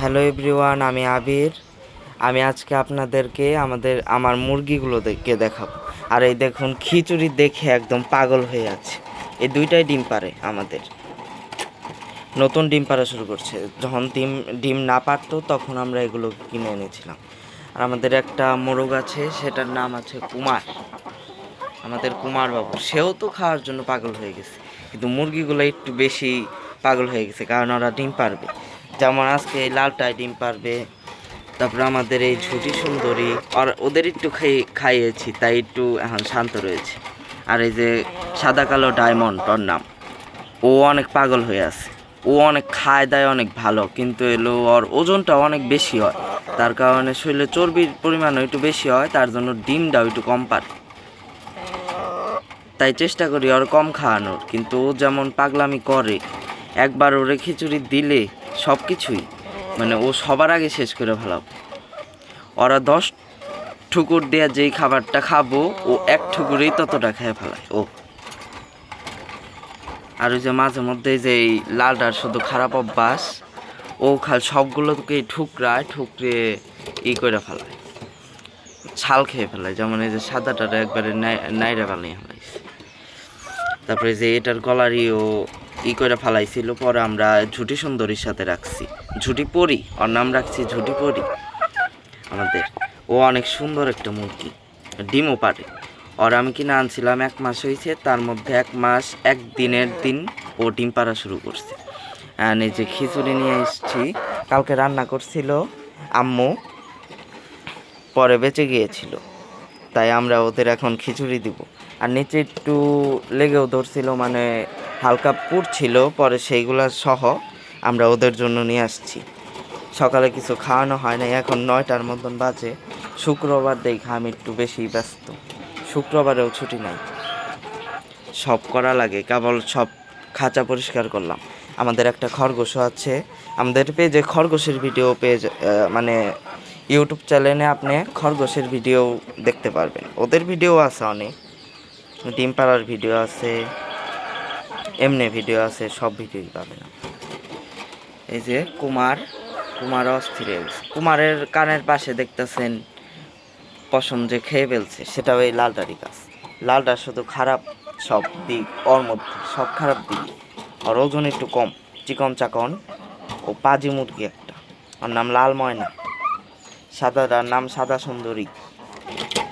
Hello everyone, আমি আবির। আমি আজকে আপনাদেরকে আমাদের, আমার মুরগিগুলো দেখে দেখাবো। আর এই দেখুন, খিচুড়ি দেখে একদম পাগল হয়ে আছে এই দুইটাই ডিম পারে আমাদের। নতুন ডিম পাড়া শুরু করছে। যখন ডিম ডিম না পারতো, তখন আমরা এগুলো কিনে এনেছিলাম। আর আমাদের একটা মোরগ আছে, সেটার নাম আছে কুমার। আমাদের কুমার বাবু, সেও তো খাওয়ার জন্য পাগল হয়ে গেছে। কিন্তু মুরগিগুলো একটু বেশি পাগল হয়ে গেছে, কারণ ওরা ডিম পারবে। যেমন আজকে এই লালটায় ডিম পারবে, তারপরে আমাদের এই ঝুটি সুন্দরী, আর ওদের একটু খাই, খাইয়েছি, তাই একটু এখন শান্ত রয়েছে। আর এই যে সাদা কালো ডায়মন্ড, ওর নাম। ও অনেক পাগল হয়ে আছে। ও অনেক খায়, দায়, অনেক ভালো, কিন্তু এলো ওর ওজনটা অনেক বেশি হয়। তার কারণে শরীরে চর্বির পরিমাণও একটু বেশি হয়, তার জন্য ডিমটাও একটু কম পারে। তাই চেষ্টা করি ওর কম খাওয়ানোর, কিন্তু ও যেমন পাগলামি করে, একবার ওরে খিচুড়ি দিলে সব কিছুই মানে ও সবার আগে শেষ করে ফেলাব ওরা দশ ঠুকুর দেওয়া যেই খাবারটা খাব, ও এক ঠুকুরেই ততটা খেয়ে ফেলায়, ও। আর ওই যে মাঝে মধ্যে যে এই লালটার শুধু খারাপ অভ্যাস, ও খাল সবগুলোকে ঠুকরায়, ঠুকরে ই করে ফেলায়। ছাল খেয়ে ফেলায়, যেমন এই যে সাদাটার একবারে নাই- নাইরা বানিয়ে ফেলাইছে। তারপরে যে এটার গলারই ও ই করে ফালাইছিল, পরে আমরা ঝুটি সুন্দরীর সাথে রাখছি। ঝুটি পরি, ওর নাম রাখছি ঝুটি পরি। আমাদের, ও অনেক সুন্দর একটা মুরগি, ডিমও পারে। ওর আমি কিনে আনছিলাম এক মাস হয়েছে তার মধ্যে এক মাস, এক দিনের দিন ও ডিম পাড়া শুরু করছে। এই যে খিচুড়ি নিয়ে এসেছি, কালকে রান্না করছিল আম্মু, পরে বেঁচে গিয়েছিল। তাই আমরা ওদের এখন খিচুড়ি দিব। আর নিচে একটু লেগেও ধরছিল মানে হালকা পুড়ছিল পরে সেইগুলা সহ আমরা ওদের জন্য নিয়ে আসছি। সকালে কিছু খাওয়ানো হয় না এখন নয়টার মতন বাজে। শুক্রবার দেখা আমি একটু বেশি ব্যস্ত। শুক্রবারেও ছুটি নাই। সব করা লাগে, কেবল সব খাঁচা পরিষ্কার করলাম। আমাদের একটা খরগোশও আছে। আমাদের পেজে খরগোশের ভিডিও পেজ মানে ইউটিউব চ্যানেলে আপনি খরগোশের ভিডিও দেখতে পারবেন। ওদের ভিডিও আছে অনেক। ডিম পাড়ার ভিডিও আছে। এমনি ভিডিও আছে, সব ভিডিওই পাবেন। এই যে কুমার কুমার অস্থির। কুমারের কানের পাশে দেখতেছেন পশম যে খেয়ে ফেলছে, সেটাও এই লালটারই কাজ লালটা শুধু খারাপ সব দিক, ওর মধ্যে সব খারাপ দিক। আর ওজন একটু কম, চিকন চাকন ও পাজি মুরগি একটা। ওর নাম লাল ময়না সাদাটার নাম সাদা সুন্দরী।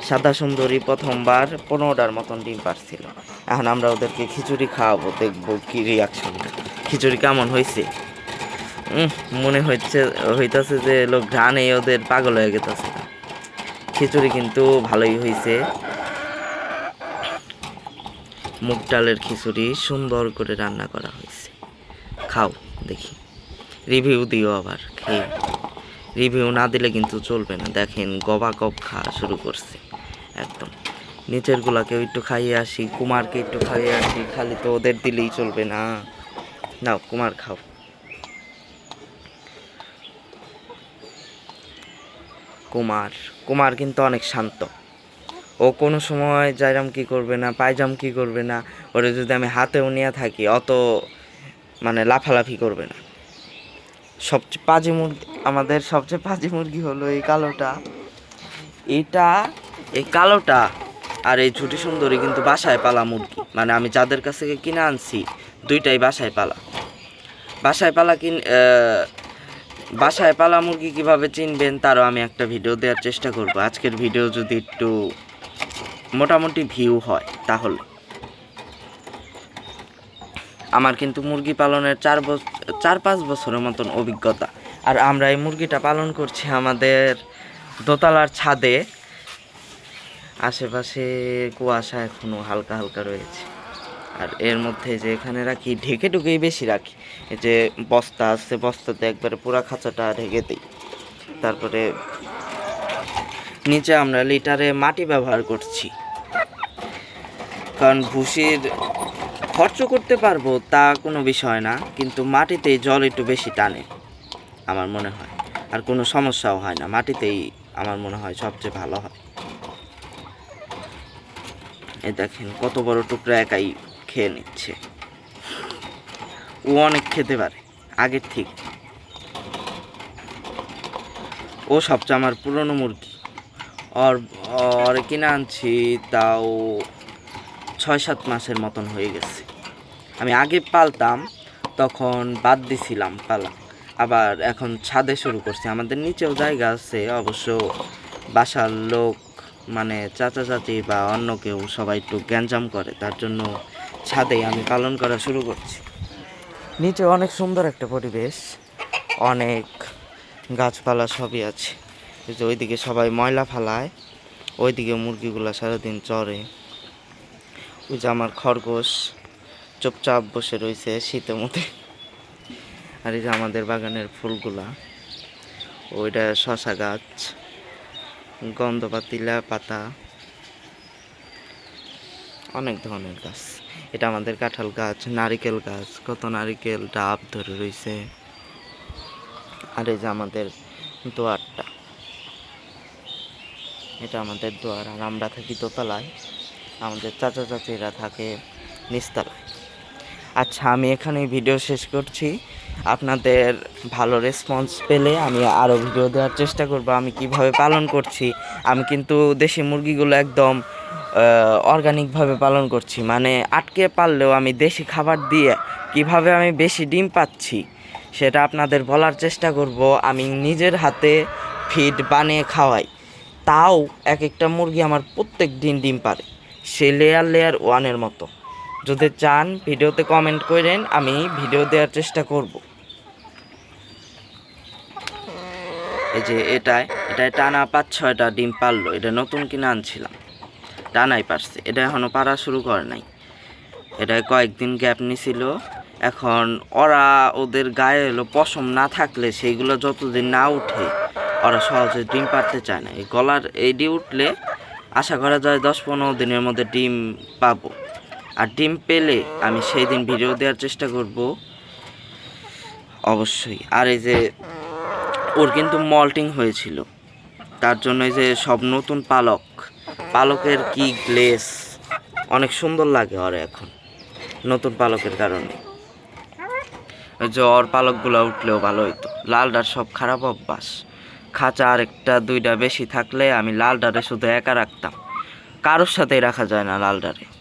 সাদা সুন্দরী প্রথমবার পনেরোটার মতন ডিম পারছিল। এখন আমরা ওদেরকে খিচুড়ি খাওয়াবো, দেখব কি রিয়াকশন খিচুড়ি কেমন হয়েছে? মনে হচ্ছে, হইতাছে যে লোক ঘ্রাণে ওদের পাগল হয়ে গেতেছে। খিচুড়ি কিন্তু ভালোই হয়েছে মুগ ডালের খিচুড়ি সুন্দর করে রান্না করা হয়েছে খাও, দেখি। রিভিউ দিও আবার, খেয়ে। রিভিউ না দিলে কিন্তু চলবে না। দেখেন গবা গপ খাওয়া শুরু করছে। একদম। নিচের গুলাকেও একটু খাইয়ে আসি, কুমারকে একটু খাইয়ে আসি, খালি তো ওদের দিলেই চলবে না। নাও, কুমার খাও। কুমার কুমার কিন্তু অনেক শান্ত। ও কোনো সময় যাইরাম কি করবে না, পায়জাম কি করবে না, ওরে যদি আমি হাতেও নিয়ে থাকি, অত মানে লাফালাফি করবে না। সবচেয়ে পাজি মুরগি আমাদের সবচেয়ে পাজি মুরগি হলো এই কালোটা। এটা এই কালোটা আর এই ঝুটি সুন্দরী কিন্তু বাসায় পালা মুরগি। মানে আমি যাদের কাছ থেকে কিনে আনছি, দুইটাই বাসায় পালা। বাসায় পালা কিন বাসায় পালা মুরগি কীভাবে চিনবেন তারও আমি একটা ভিডিও দেওয়ার চেষ্টা করব। আজকের ভিডিও যদি একটু মোটামুটি ভিউ হয় তাহলে। আমার কিন্তু মুরগি পালনের চার বছর চার পাঁচ বছরের মতন অভিজ্ঞতা। আর আমরা এই মুরগিটা পালন করছি আমাদের দোতলার ছাদে। আশেপাশে কুয়াশা এখনও হালকা হালকা রয়েছে। আর এর মধ্যে যে এখানে রাখি, ঢেকে ঢুকেই বেশি রাখি। এই যে বস্তা আছে, বস্তাতে একবারে পুরা খাঁচাটা ঢেকে দিই। তারপরে নিচে আমরা লিটারে মাটি ব্যবহার করছি। কারণ ভুসির খরচ করতে পারব তা কোনো বিষয় না, কিন্তু মাটিতে জল একটু বেশি টানে, আমার মনে হয়। আর কোনো সমস্যাও হয় না, মাটিতেই আমার মনে হয় সবচেয়ে ভালো হয়। এই দেখেন, কত বড় টুকরা একাই খেয়ে নিচ্ছে। ও অনেক খেতে পারে, আগের থেকে। ও সবচেয়ে আমার পুরনো মুরগি। ওর ওর কিনে আনছি তাও ছয় সাত মাসের মতন হয়ে গেছে। আমি আগে পালতাম, তখন বাদ দিছিলাম পালা। আবার এখন ছাদে শুরু করছি। আমাদের নিচেও জায়গা আছে, অবশ্য বাসার লোক মানে চাচা চাচি বা অন্য কেউ সবাই একটু গ্যাঞ্জাম করে, তার জন্য ছাদেই আমি পালন করা শুরু করছি। নিচে অনেক সুন্দর একটা পরিবেশ, অনেক গাছপালা সবই আছে। যে ওইদিকে সবাই ময়লা ফালায়, ওইদিকে মুরগিগুলো সারাদিন চড়ে ওই যে আমার খরগোশ চুপচাপ বসে রয়েছে শীতের মধ্যে। আর এই যে আমাদের বাগানের ফুলগুলা, ওইটা শশা গাছ। গন্ধ পাতিলা পাতা, অনেক ধরনের গাছ। এটা আমাদের কাঁঠাল গাছ, নারিকেল গাছ, কত নারিকেল, ডাব ধরে রয়েছে আর এই যে আমাদের দোয়ারটা। এটা আমাদের দোয়ার, আর আমরা থাকি দোতলায়। আমাদের চাচা চাচিরা থাকে নিচতলায় আচ্ছা আমি এখানে ভিডিও শেষ করছি। আপনাদের ভালো রেসপন্স পেলে আমি আরও ভিডিও দেওয়ার চেষ্টা করব। আমি কীভাবে পালন করছি? আমি কিন্তু দেশি মুরগিগুলো একদম অর্গানিকভাবে পালন করছি। মানে আটকে পারলেও আমি দেশি খাবার দিয়ে কীভাবে আমি বেশি ডিম পাচ্ছি, সেটা আপনাদের বলার চেষ্টা করব। আমি নিজের হাতে ফিড বানিয়ে খাওয়াই। তাও এক একটা মুরগি আমার প্রত্যেক দিন ডিম পারে, সে লেয়ার লেয়ার ওয়ানের মতো। যদি চান ভিডিওতে কমেন্ট করেন, আমি ভিডিও দেওয়ার চেষ্টা করব। এই যে এটায় এটায় টানা পাঁচ ছয়টা ডিম পারল, এটা নতুন কিনে আনছিলাম। টানাই পারছে, এটা এখনও পারা শুরু করে নাই। এটায় কয়েকদিন গ্যাপ নিছিল, এখন ওরা ওদের গায়ে এলো পশম না থাকলে সেইগুলো যতদিন না উঠে, ওরা সহজে ডিম পারতে চায় না। এই গলার এই ডি উঠলে আশা করা যায় দশ পনেরো দিনের মধ্যে ডিম পাবো। আর ডিম পেলে আমি সেই দিন ভিডিও দেওয়ার চেষ্টা করব, অবশ্যই। আর এই যে ওর কিন্তু মল্টিং হয়েছিল। তার জন্য যে সব নতুন পালক, পালকের কি গ্লেস অনেক সুন্দর লাগে ওর এখন, নতুন পালকের কারণে। যে ওর পালকগুলো উঠলেও ভালো হইতো। লালডার সব খারাপ অভ্যাস। খাঁচা আর একটা দুইটা বেশি থাকলে আমি লাল লালডারে শুধু একা রাখতাম। কারোর সাথেই রাখা যায় না লাল লালডারে